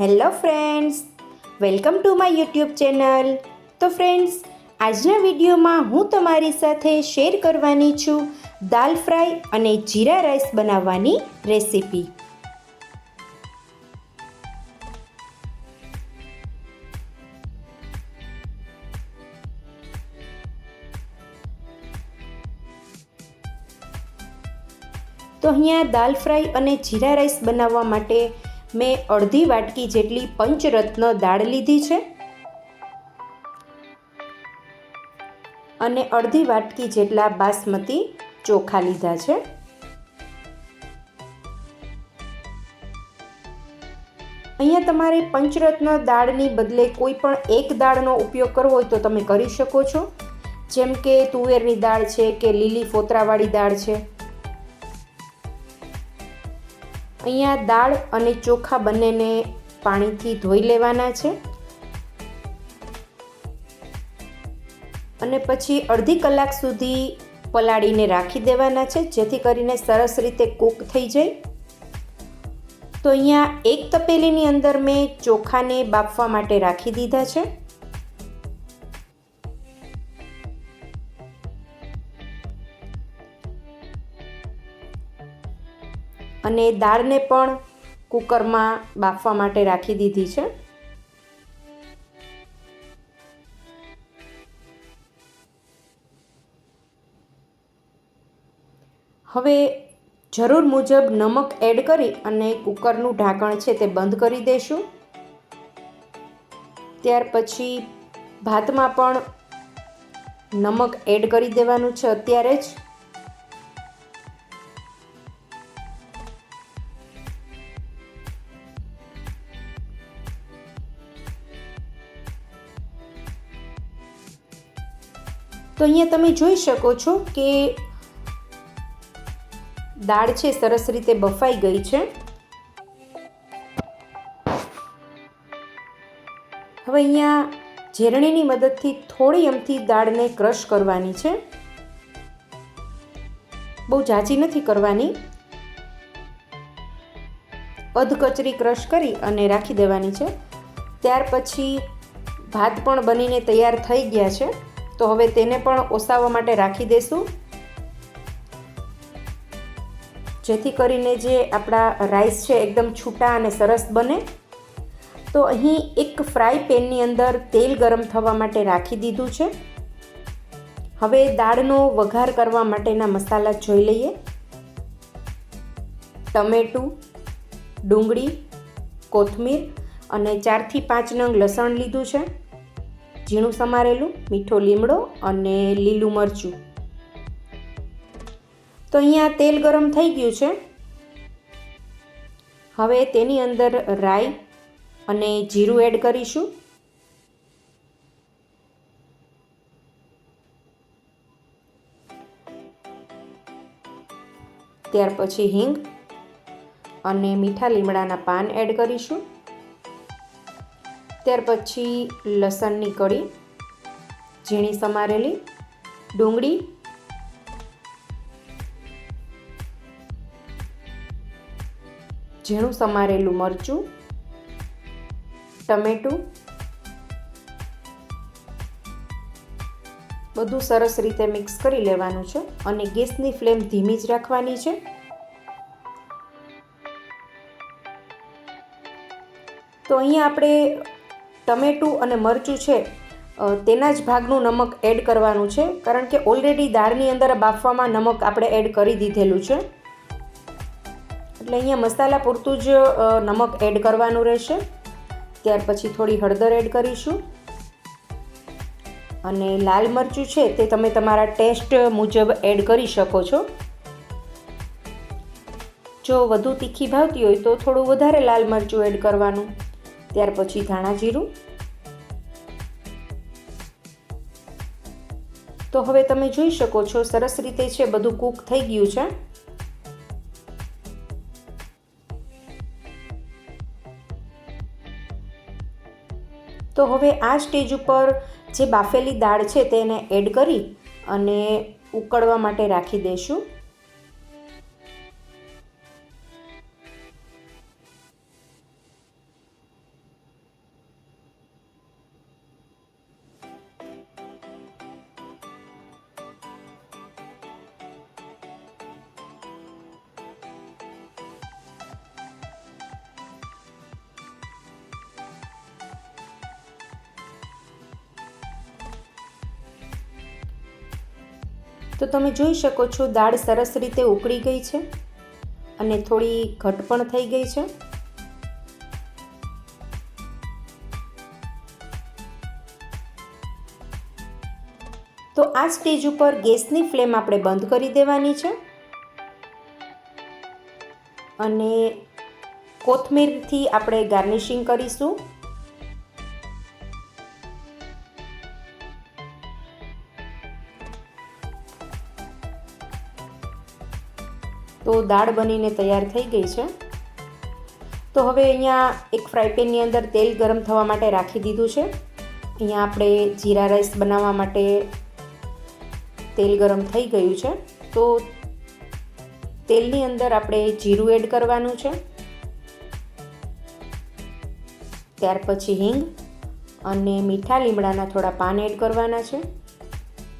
Hello friends, welcome to my YouTube channel. તો friends, આજના વિડીયોમાં હું તમારી સાથે શેર કરવાની છું દાલ ફ્રાય અને જીરા રાઈસ બનાવવાની રેસીપી. તો અહીંયા દાલ ફ્રાય અને જીરા રાઈસ બનાવવા માટે મેં અડધી વાટકી જેટલી પંચરત્ન દાળ લીધી છે અને અડધી વાટકી જેટલા બાસમતી ચોખા લીધા છે. અહીંયા તમારે પંચરત્ન દાળની બદલે કોઈ પણ એક દાળનો ઉપયોગ કરવો હોય તો તમે કરી શકો છો. જેમ કે તુવેરની દાળ છે કે લીલી ફોતરાવાળી દાળ છે. અહીંયા દાળ અને ચોખા બંનેને પાણીથી ધોઈ લેવાના છે. અને પછી અડધી કલાક સુધી પલાળીને રાખી દેવાના છે, જેથી કરીને સરસ રીતે કૂક થઈ જાય. તો અહીંયા એક તપેલીની અંદર મેં ચોખાને બાફવા માટે રાખી દીધા છે. અને દાળને પણ કુકરમાં બાફવા માટે રાખી દીધી છે. હવે જરૂર મુજબ નમક એડ કરી અને કુકરનું ઢાંકણ છે તે બંધ કરી દઈશું ત્યાર પછી ભાતમાં પણ નમક એડ કરી દેવાનું છે અત્યારે જ. તો અહીંયા તમે જોઈ શકો છો કે દાળ છે, સરસ રીતે બફાઈ ગઈ છે. હવે અહીંયા ઝેરણીની મદદથી થોડી અમથી દાળને ક્રશ કરવાની છે. બહુ જાજી નથી કરવાની. અધકચરી ક્રશ કરી અને રાખી દેવાની છે. ત્યાર પછી ભાત પણ બનીને તૈયાર થઈ ગયા છે. તો હવે તેને પણ ઓસાવવા માટે રાખી દેશું. જેથી કરીને જે આપણા રાઈસ છે એકદમ છૂટા અને સરસ બને. તો અહીં એક ફ્રાય પેનની અંદર તેલ ગરમ થવા માટે રાખી દીધું છે. હવે દાળનો વઘાર કરવા માટેના મસાલા જોઈ લઈએ. ટમેટું, ડુંગળી, કોથમીર અને ચારથી પાંચ નંગ લસણ લીધું છે. ઝીણું સમારેલું, મીઠો લીમડો અને લીલું મરચું. તો અહીંયા તેલ ગરમ થઈ ગયું છે. હવે તેની અંદર રાઈ અને જીરું એડ કરીશું. ત્યાર પછી હિંગ અને મીઠા લીમડાના પાન એડ કરીશું. ત્યાર પછી લસણની કળી ઝીણી સમારેલી ડુંગળી, ઝીણું સમારેલું મરચું, ટમેટું, બધું સરસ રીતે મિક્સ કરી લેવાનું છે અને ગેસની ફ્લેમ ધીમી જ રાખવાની છે. તો અહીંયા આપણે ટમેટું અને મરચું છે તેના જ ભાગનું નમક એડ કરવાનું છે, કારણ કે ઓલરેડી દાળની અંદર બાફવામાં નમક આપણે એડ કરી દીધેલું છે. એટલે અહીંયા મસાલા પૂરતું જ નમક એડ કરવાનું રહેશે. ત્યાર પછી થોડી હળદર એડ કરીશું. અને લાલ મરચું છે, તે તમે તમારા ટેસ્ટ મુજબ એડ કરી શકો છો. જો વધુ તીખી ભાવતી હોય તો થોડું વધારે લાલ મરચું એડ કરવાનું. ત્યાર પછી ધાણા જીરું. તો હવે તમે જોઈ શકો છો, સરસ રીતે છે બધું કૂક થઈ ગયું છે. તો હવે આ સ્ટેજ ઉપર જે બાફેલી દાળ છે તેને એડ કરી અને ઉકળવા માટે રાખી દઈશું. તો તમે જોઈ શકો છો દાળ સરસ રીતે ઉકળી ગઈ છે અને થોડી ઘટ પણ થઈ ગઈ છે. તો આ સ્ટેજ ઉપર ગેસની ફ્લેમ આપણે બંધ કરી દેવાની છે અને કોથમીરથી આપણે ગાર્નિશિંગ કરીશું. તો દાળ બનીને તૈયાર થઈ ગઈ છે. તો હવે અહીંયા એક ફ્રાયપેનની અંદર તેલ ગરમ થવા માટે રાખી દીધું છે. અહીંયા આપણે જીરા રાઈસ બનાવવા માટે તેલ ગરમ થઈ ગયું છે. તો તેલની અંદર આપણે જીરું એડ કરવાનું છે. ત્યાર પછી હિંગ અને મીઠા લીમડાના થોડા પાન એડ કરવાના છે.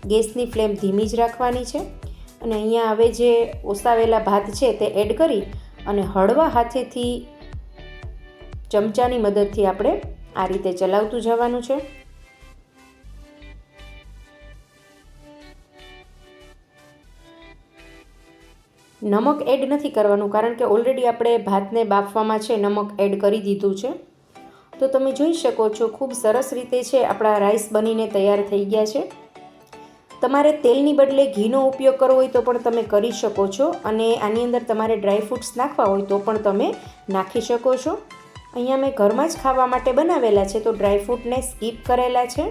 ગેસની ફ્લેમ ધીમી જ રાખવાની છે. અને અહીંયા હવે જે ઓસાવેલા ભાત છે તે એડ કરી અને હળવા હાથેથી ચમચાની મદદથી આપણે આ રીતે ચલાવતું જવાનું છે. નમક એડ નથી કરવાનું કારણ કે ઓલરેડી આપણે ભાતને બાફવામાં છે, નમક એડ કરી દીધું છે. તો તમે જોઈ શકો છો, ખૂબ સરસ રીતે છે, આપણા રાઈસ બનીને તૈયાર થઈ ગયા છે. તમારે તેલની બદલે ઘીનો ઉપયોગ કરવો હોય તો પણ તમે કરી શકો છો અને આની અંદર તમારે ડ્રાય ફ્રૂટ્સ નાખવા હોય તો પણ તમે નાખી શકો છો. અહીંયા મેં ઘરમાં જ ખાવા માટે બનાવેલા છે તો ડ્રાય ફ્રૂટને સ્કીપ કરેલા છે.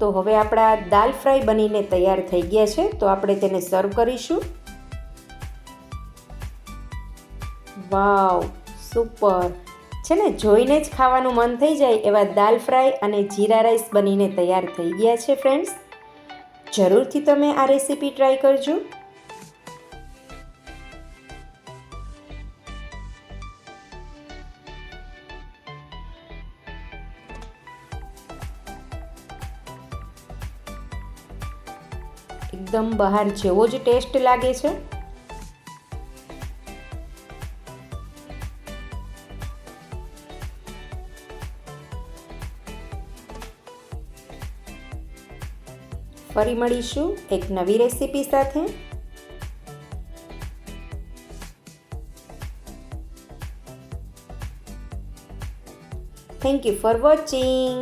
તો હવે આપણા દાલ ફ્રાય બનીને તૈયાર થઈ ગયા છે તો આપણે તેને સર્વ કરીશું. Wow, super. છે ને, જોઈને જ ખાવાનું મન થઈ જાય એવા દાલ ફ્રાય અને જીરા રાઈસ બનીને તૈયાર થઈ ગયા છે, ફ્રેન્ડ્સ. જરૂરથી તમે આ રેસીપી ટ્રાય કરજો. એકદમ બહાર જેવો જ ટેસ્ટ લાગે છે. ફરી મળીશું એક નવી રેસીપી સાથે. Thank you for watching